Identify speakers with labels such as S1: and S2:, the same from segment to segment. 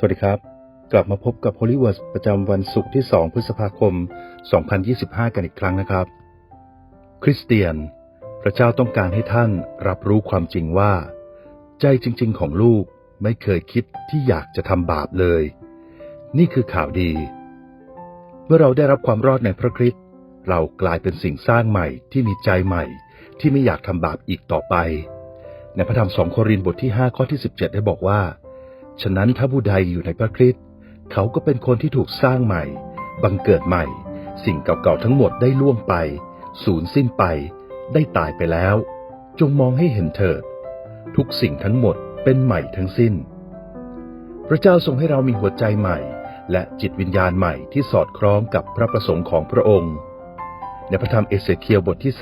S1: สวัสดีครับ กลับมาพบกับ h o l l y w o r d ประจำวันศุกร์ที่ 2 พฤษภาคม 2025 กันอีกครั้งนะครับ คริสเตียน พระเจ้าต้องการให้ท่านรับรู้ความจริงว่า ใจจริง ๆ ของลูกไม่เคยคิดที่อยากจะทำบาปเลย นี่คือข่าวดี เมื่อเราได้รับความรอดในพระคริสต์เรากลายเป็นสิ่งสร้างใหม่ที่มีใจใหม่ ที่ไม่อยากทำบาปอีกต่อไป ในพระธรรมสองโครินธ์บทที่ 5 ข้อที่ 17 ได้บอกว่า ฉะนั้นถ้าผู้ใดอยู่ในพระคริสต์เขาก็เป็นคนที่ถูกสร้างใหม่ บังเกิดใหม่ สิ่งเก่าๆทั้งหมดได้ล่วงไป สูญสิ้นไป ได้ตายไปแล้ว จงมองให้เห็นเถิด ทุกสิ่งทั้งหมดเป็นใหม่ทั้งสิ้น พระเจ้าทรงให้เรามีหัวใจใหม่ และจิตวิญญาณใหม่ที่สอดคล้องกับพระประสงค์ของพระองค์ ในพระธรรมเอเสเคียวบทที่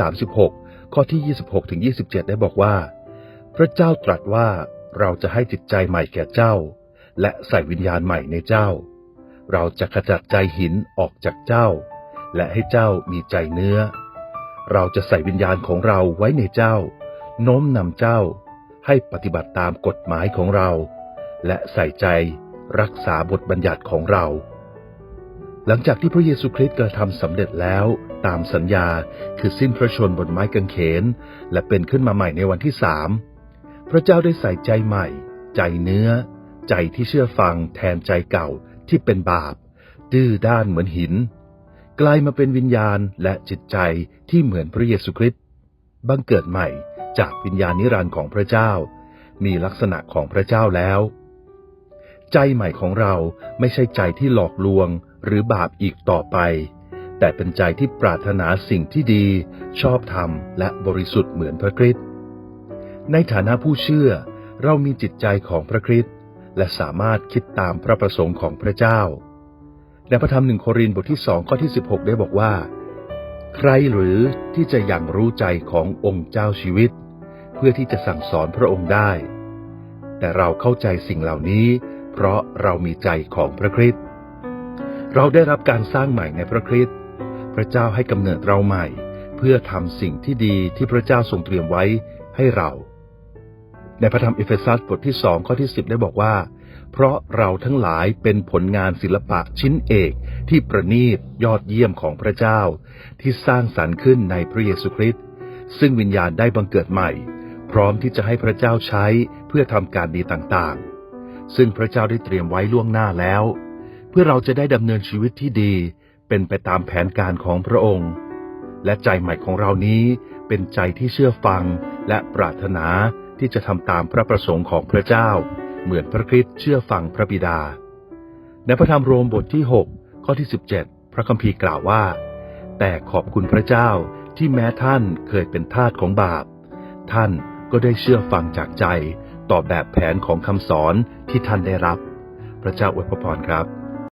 S1: 36 ข้อที่ 26ถึง27 ได้บอกว่า พระเจ้าตรัสว่าเราจะให้จิตใจใหม่แก่เจ้า และใส่วิญญาณใหม่ในเจ้า เราจะขจัดใจหินออกจากเจ้า และให้เจ้ามีใจเนื้อ เราจะใส่วิญญาณของเราไว้ในเจ้า โน้มนำเจ้า ให้ปฏิบัติตามกฎหมายของเรา และใส่ใจรักษาบทบัญญัติของเรา หลังจากที่พระเยซูคริสต์กระทำสำเร็จแล้วตามสัญญาคือสิ้นพระชนบนไม้กางเขน และเป็นขึ้นมาใหม่ในวันที่สาม พระเจ้าได้ใส่ใจใหม่ ใจเนื้อ ใจที่เชื่อฟังแทนใจเก่าที่เป็นบาป ดื้อด้านเหมือนหิน กลายมาเป็นวิญญาณและจิตใจที่เหมือนพระเยซูคริสต์บังเกิดใหม่จากวิญญาณนิรันดร์ของพระเจ้า มีลักษณะของพระเจ้าแล้ว ใจใหม่ของเราไม่ใช่ใจที่หลอกลวงหรือบาปอีกต่อไป แต่เป็นใจที่ปรารถนาสิ่งที่ดี ชอบธรรมและบริสุทธิ์เหมือนพระคริสต์ ในฐานะผู้เชื่อ เรามีจิตใจของพระคริสต์และสามารถคิดตามพระประสงค์ของพระเจ้า ในพระธรรมหนึ่งโครินธ์บทที่สองข้อที่ 16 ได้บอกว่า ใครหรือที่จะยังรู้ใจขององค์เจ้าชีวิต เพื่อที่จะสั่งสอนพระองค์ได้ แต่เราเข้าใจสิ่งเหล่านี้ เพราะเรามีใจของพระคริสต์เราได้รับการสร้างใหม่ในพระคริสต์พระเจ้าให้กำเนิดเราใหม่ เพื่อทำสิ่งที่ดีที่พระเจ้าทรงเตรียมไว้ให้เรา ในพระธรรมเอเฟซัสบทที่สองข้อที่สิบได้บอกว่า เพราะเราทั้งหลายเป็นผลงานศิลปะชิ้นเอกที่ประณีตยอดเยี่ยมของพระเจ้า ที่สร้างสรรค์ขึ้นในพระเยซูคริสต์ซึ่งวิญญาณได้บังเกิดใหม่ พร้อมที่จะให้พระเจ้าใช้เพื่อทำการดีต่างๆ ซึ่งพระเจ้าได้เตรียมไว้ล่วงหน้าแล้ว เพื่อเราจะได้ดำเนินชีวิตที่ดี เป็นไปตามแผนการของพระองค์ และใจใหม่ของเรานี้เป็นใจที่เชื่อฟังและปรารถนา ที่จะทำตามพระประสงค์ของพระเจ้า เหมือนพระคริสต์เชื่อฟังพระบิดา ในพระธรรมโรมบทที่ 6 ข้อที่ 17 พระคัมภีร์กล่าวว่า แต่ขอบคุณพระเจ้าที่แม้ท่านเคยเป็นทาสของบาป ท่านก็ได้เชื่อฟังจากใจ ต่อแบบแผนของคำสอนที่ท่านได้รับ พระเจ้าอวยพรครับ